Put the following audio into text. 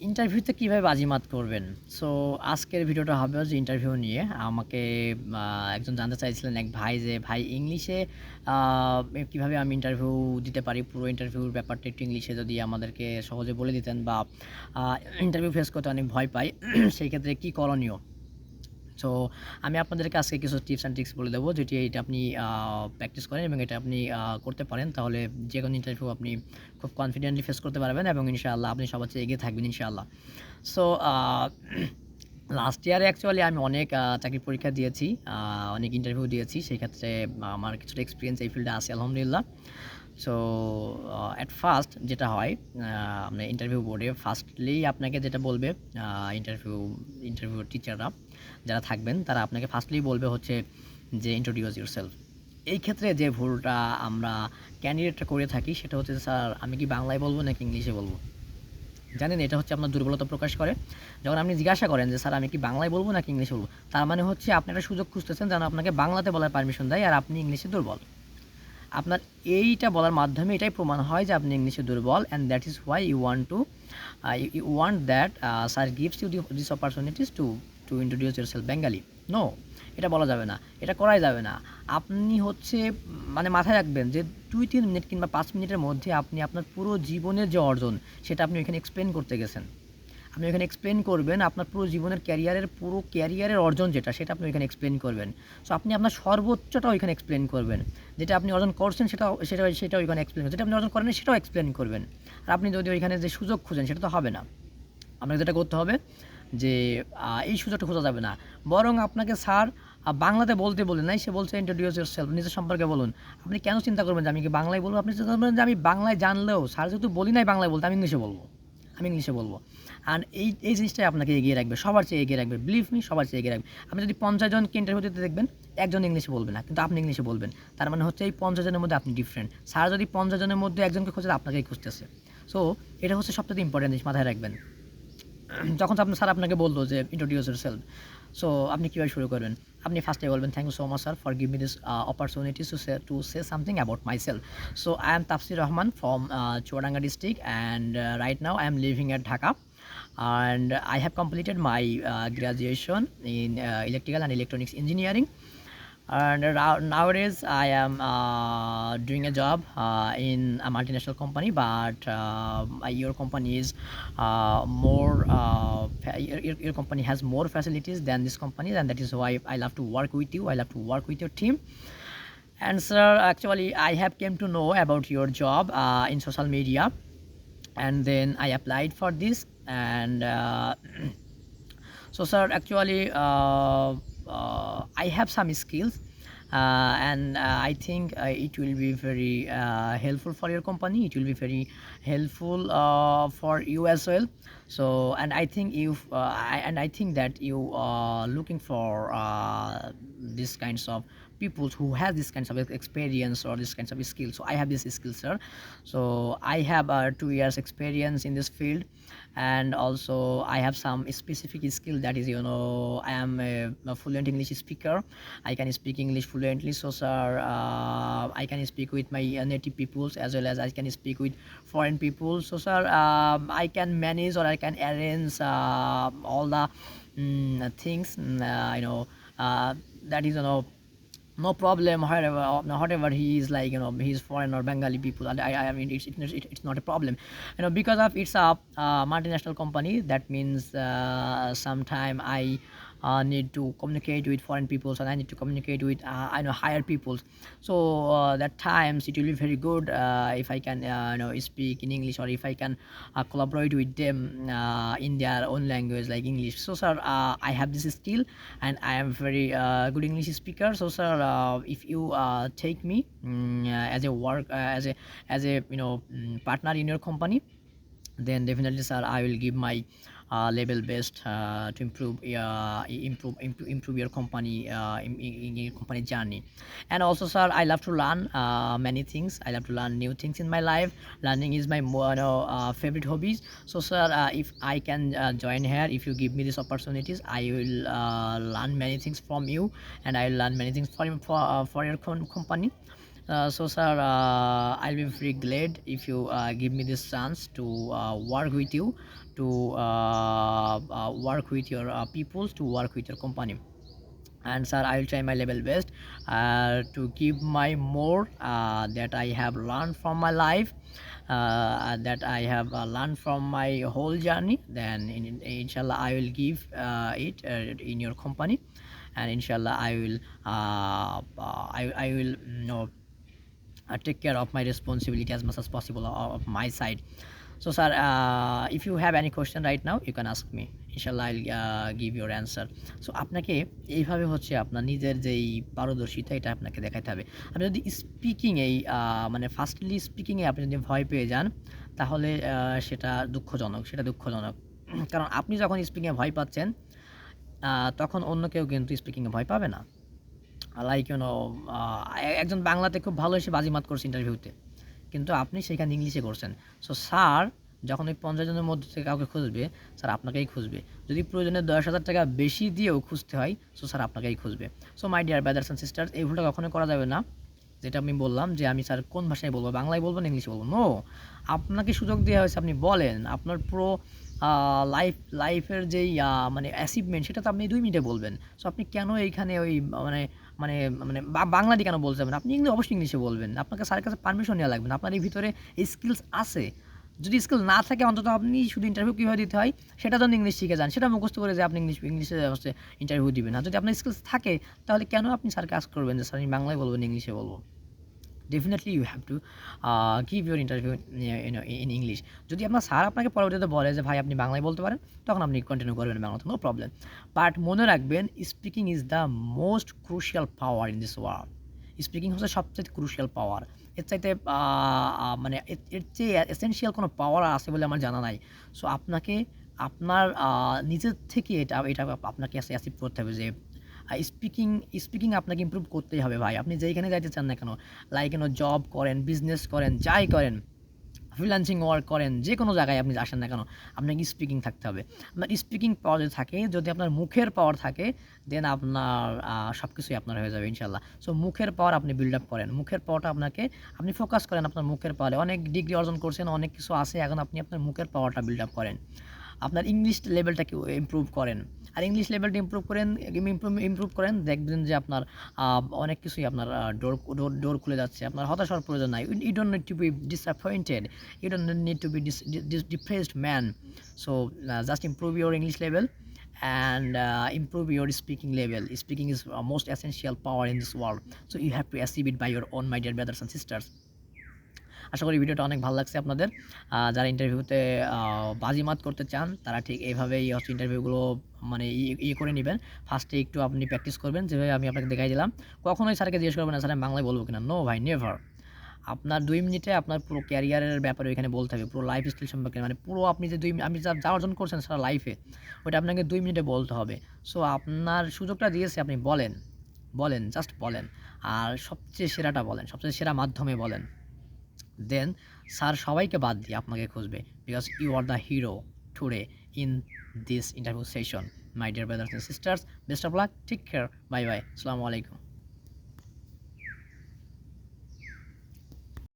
ইন্টারভিউতে কীভাবে বাজিমাত করবেন? সো আজকের ভিডিওটা হবে যে ইন্টারভিউ নিয়ে। আমাকে একজন জানতে চাইছিলেন এক ভাই যে, ভাই, ইংলিশে কীভাবে আমি ইন্টারভিউ দিতে পারি? পুরো ইন্টারভিউর ব্যাপারটা একটু ইংলিশে যদি আমাদেরকে সহজে বলে দিতেন বা ইন্টারভিউ ফেস করতে অনেক ভয় পাই। সেই ক্ষেত্রে কী করণীয়? সো আমি আপনাদেরকে আজকে কিছু টিপস অ্যান্ড ট্রিক্স বলে দেবো যেটি এটা আপনি প্র্যাকটিস করেন এবং এটা আপনি করতে পারেন। তাহলে যে কোনো ইন্টারভিউ আপনি খুব কনফিডেন্টলি ফেস করতে পারবেন এবং ইনশাআল্লাহ আপনি সবার চেয়ে এগিয়ে থাকবেন ইনশাআল্লাহ। সো লাস্ট ইয়ারে অ্যাকচুয়ালি আমি অনেক আহ, চাকরির পরীক্ষা দিয়েছি অনেক ইন্টারভিউ দিয়েছি। সেই ক্ষেত্রে আমার কিছুটা এক্সপিরিয়েন্স এই ফিল্ডে আছে আলহামদুলিল্লাহ। সো অ্যাট ফার্স্ট যেটা হয় আমরা ইন্টারভিউ বোর্ডে ফার্স্টলি আপনাকে যেটা বলবে ইন্টারভিউ ইন্টারভিউ টিচাররা যারা থাকবেন, তারা আপনাকে ফার্স্টলি বলবে হচ্ছে যে ইন্ট্রোডিউস ইউর এই ক্ষেত্রে যে ভুলটা আমরা ক্যান্ডিডেটটা করে থাকি, সেটা হচ্ছে স্যার, আমি কি বাংলায় বলব নাকি ইংলিশে বলব? জানেন, এটা হচ্ছে আপনার দুর্বলতা প্রকাশ করে। যখন আপনি জিজ্ঞাসা করেন যে, স্যার, আমি কি বাংলায় বলব নাকি ইংলিশে বলব? তার মানে হচ্ছে আপনি একটা সুযোগ খুঁজতেছেন যেন আপনাকে বাংলাতে বলার পারমিশন দেয় আর আপনি ইংলিশে দুর্বল। আপনার এইটা বলার মাধ্যমে এটাই প্রমাণ হয় যে আপনি ইংলিশে দুর্বল and that is why you want to you want that sir gives you this opportunities to to introduce your self Bengali no এটা বলা যাবে না, এটা করাই যাবে না। আপনি হচ্ছে মানে মাথায় রাখবেন যে দুই, তিন মিনিট কিংবা পাঁচ মিনিটের মধ্যে আপনি আপনার পুরো জীবনের যে অর্জন, সেটা আপনি ওইখানে এক্সপ্লেন করতে গেছেন। আপনি এখানে এক্সপ্লেন করবেন আপনার পুরো জীবনের ক্যারিয়ারের পুরো ক্যারিয়ারের অর্জন যেটা, সেটা আপনি ওইখানে এক্সপ্লেন করবেন। সো আপনি আপনার সর্বোচ্চটা ওইখানে এক্সপ্লেন করবেন। যেটা আপনি অর্জন করছেন সেটা সেটা সেটা ওইখানে এক্সপ্লেন যেটা আপনি অর্জন করেন সেটাও এক্সপ্লেন করবেন। আর আপনি যদি ওইখানে যে সুযোগ খুঁজেন, সেটা তো হবে না। আপনাকে যেটা করতে হবে যে এই সুযোগটা খোঁজা যাবে না। বরং আপনাকে স্যার বাংলাতে বলতে বলে নাই সে বলছে ইন্ট্রোডিউস ইউর সেলফ নিজের সম্পর্কে বলুন। আপনি কেন চিন্তা করবেন যে আমি কি বাংলায় বলব? আপনি চিন্তা করবেন যে আমি বাংলায় জানলেও, স্যার যেহেতু বলি নাই বাংলায় বলতে, আমি ইংলিশে বলব। আমি ইংলিশে বলব। আর এই এই জিনিসটাই আপনাকে এগিয়ে রাখবে, সবার চেয়ে এগিয়ে রাখবে বিলিভ মি সবার চেয়ে এগিয়ে রাখবে। আপনি যদি পঞ্চাশ জনকে ইন্টারভিউ দিতে দেখবেন, একজন ইংলিশে বলবে না, কিন্তু আপনি ইংলিশে বলবেন। তার মানে হচ্ছে এই পঞ্চাশ জনের মধ্যে আপনি ডিফারেন্ট স্যার যদি পঞ্চাশ জনের মধ্যে একজনকে খোঁজে, আপনাকেই খুঁজতেছে। সো এটা হচ্ছে সবথেকে ইম্পর্টেন্ট জিনিস মাথায় রাখবেন। যখন আপনার স্যার আপনাকে বলল যে ইন্ট্রোডিউস ইউর সেলফ সো আপনি কীভাবে শুরু করবেন? আপনি ফার্স্টে বলবেন thank you so much sir for give me this opportunity to say to say something about myself so I am Tafsir Rahman from Chuadanga district and right now I am living at Dhaka and I have completed my uh, in electrical and electronics engineering. And nowadays, I am uh, doing a job uh, in a multinational company, but uh, your company is uh, more. Uh, your, your- company has more facilities than this company, and that is why I love to work with you. I love to work with your team. And sir, actually, I have came to know about your job uh, in social media and then I applied for this and so sir actually I have some skills uh, and uh, I think uh, it will be very uh, helpful for your company. It will be very helpful uh, for you as well. So and I think if uh, I, and I think that you are looking for uh, these kinds of people who have this kinds of experience or this kinds of skills so i have this skill sir. So i have uh, two years experience in this field. And also i have some specific skill that is you know i am a, a fluent english speaker. I can speak english fluently. So sir uh, i can speak with my native peoples as well as i can speak with foreign people so sir um, i can manage or i can arrange uh, all the mm, things mm, uh, you know uh, that is you know no problem. However whatever he is like you know he's foreign or bengali people. I, I mean it's, it's it's not a problem. You know because of it's a uh, multinational company that means uh, sometime i uh, need to communicate with foreign peoples and i need to communicate with uh, i know higher peoples. So uh, that times it will be very good uh, if i can uh, you know speak in english or if i can uh, collaborate with them in their own language like english. So sir i have this skill and i am very good english speaker. So sir if you take me uh, as a work as a as a you know mm, partner in your company then definitely sir i will give my level best uh, to improve uh, improve improve, your company uh, in, in, your company journey. And also sir i love to learn uh, many things. I love to learn new things in my life. Learning is my you know, uh, favorite hobbies so sir uh, if i can uh, join here if you give me these opportunities i will uh, learn many things from you. And i learn many things for for, uh, for your com- company. Uh, so, sir, uh, I'll be very glad if you uh, give me this chance to uh, work with you, to uh, uh, work with your uh, people, to work with your company. And sir, I will try my level best uh, to give my more uh, that I have learned from my life, uh, that I have uh, learned from my whole journey. Then, in, inshallah, I will give uh, it uh, in your company, and inshallah, I will, uh, uh, I, I will, you know, uh, take care of my responsibility as much as possible of my side. So sir uh, if you have any question right now you can ask me. I'll uh, give your answer. So আপনাকে এইভাবে হচ্ছে আপনার নিজের যেই পারদর্শিতা এটা আপনাকে দেখাতে হবে। আপনি যদি স্পিকিং এই আহ, মানে ফার্স্টলি স্পিকিংয়ে আপনি যদি ভয় পেয়ে যান তাহলে সেটা দুঃখজনক সেটা দুঃখজনক। কারণ আপনি যখন স্পিকিংয়ে ভয় পাচ্ছেন তখন অন্য কেউ কিন্তু স্পিকিংয়ে ভয় পাবে না। লাইক ইউনো একজন বাংলাতে খুব ভালো এসে বাজিমাত করছে ইন্টারভিউতে কিন্তু আপনি সেখানে ইংলিশে করছেন। সো স্যার, যখন ওই পঞ্চাশ জনের মধ্যে থেকে কাউকে খুঁজবে, স্যার আপনাকেই খুঁজবে। যদি প্রয়োজনে দশ হাজার টাকা বেশি দিয়েও খুঁজতে হয় সো স্যার আপনাকেই খুঁজবে। So my dear brothers and sisters এই ভুলটা কখনো করা যাবে না। যেটা আমি বললাম যে আমি স্যার কোন ভাষায় বলব, বাংলায় বলব না ইংলিশে বলব? নো আপনাকে সুযোগ দেওয়া হয়েছে, আপনি বলেন। আপনার পুরো লাইফ লাইফের যেই মানে অ্যাচিভমেন্ট সেটা তো আপনি দুই মিনিটে বলবেন। সো আপনি কেন এইখানে ওই মানে মানে মানে বাংলা কেন বলতে যাবেন আপনি ইংলিশ অবশ্যই ইংলিশে বলবেন। আপনাকে স্যারের কাছে পারমিশন নেওয়া লাগবে আপনার এই ভিতরে স্কিলস আছে। যদি স্কিল না থাকে, অন্তত আপনি শুধু ইন্টারভিউ কীভাবে দিতে হয়, সেটা যদি ইংলিশ শিখে যান। সেটা মুখস্থ করে যে আপনি ইংলিশ, ইংলিশে হচ্ছে ইন্টারভিউ দিবেন। আর যদি আপনার স্কিলস থাকে, তাহলে কেন আপনি স্যারকে আস করবেন যে স্যার আমি বাংলায় বলবেন ইংলিশে বলব? Definitely you have to give your interview in English যদি আপনার স্যার আপনাকে পরবর্তীতে বলে যে, ভাই, আপনি বাংলায় বলতে পারেন, তখন আপনি কন্টিনিউ করবেন বাংলাতে নো প্রবলেম বাট মনে রাখবেন speaking is the most crucial power in this world speaking হচ্ছে সবচেয়ে ক্রুশিয়াল পাওয়ার এর চাইতে মানে এর- চেয়ে এসেনশিয়াল কোনো পাওয়ার আছে বলে আমার জানা নাই। সো আপনাকে, আপনার নিজের থেকে এটা এটা আপনাকে অ্যাসিভ করতে হবে যে স্পিকিং স্পিকিং আপনাকে ইমপ্রুভ করতেই হবে ভাই। আপনি যেইখানে যাইতে চান না কেন লাইক কেন জব করেন বিজনেস করেন, যাই করেন ফ্রিলান্সিং ওয়ার্ক করেন যে কোনো জায়গায় আপনি আসেন না কেন, আপনাকে স্পিকিং থাকতে হবে। আপনার স্পিকিং পাওয়ার যদি থাকে, যদি আপনার মুখের পাওয়ার থাকে দেন আপনার সব কিছুই আপনার হয়ে যাবে ইনশাল্লাহ সো মুখের পাওয়ার আপনি বিল্ড আপ করেন। মুখের পাওয়ারটা আপনাকে, আপনি ফোকাস করেন আপনার মুখের পাওয়ারে অনেক ডিগ্রি অর্জন করছেন, অনেক কিছু আছে, এখন আপনি আপনার মুখের পাওয়ারটা বিল্ড আপ করেন। আপনার ইংলিশ লেভেলটাকে ইমপ্রুভ করেন আর ইংলিশ লেভেলটা ইমপ্রুভ করেন ইমপ্রুভ করেন দেখবেন যে আপনার অনেক কিছুই আপনার ডোর ডোর ডোর খুলে যাচ্ছে আপনার হতাশ হওয়ার প্রয়োজন নাই you don't need to be disappointed you don't need to be depressed man so just improve your English level and uh, improve your speaking level. Speaking is uh, most essential power in this world. So you have to achieve it by your own, my dear brothers and sisters. আশা করি ভিডিওটা অনেক ভালো লাগছে আপনাদের। যারা ইন্টারভিউতে বাজিমাত করতে চান, তারা ঠিক এইভাবেই হচ্ছে ইন্টারভিউগুলো মানে ইয়ে করে নেবেন। ফার্স্টে একটু আপনি প্র্যাকটিস করবেন, যেভাবে আমি আপনাকে দেখাই দিলাম। কখনোই স্যারকে জিজ্ঞেস করবেন না, স্যার, আমি বাংলায় বলব কিনা? নো ভাই নেভার আপনার দুই মিনিটে আপনার পুরো ক্যারিয়ারের ব্যাপারে ওইখানে বলতে হবে, পুরো লাইফ স্টাইল সম্পর্কে। মানে পুরো আপনি যে দুই, আমি যা যা অর্জন করছেন সারা লাইফে ওইটা আপনাকে দুই মিনিটে বলতে হবে। সো আপনার সুযোগটা দিয়েছে, আপনি বলেন বলেন জাস্ট বলেন। আর সবচেয়ে সেরাটা বলেন, সবচেয়ে সেরা মাধ্যমে বলেন। দেন স্যার সবাইকে বাদ দিয়ে আপনাকে খুঁজবে। Because you are the hero today in this interview session. My dear brothers and sisters best of luck take care, bye bye, আসসালামু আলাইকুম।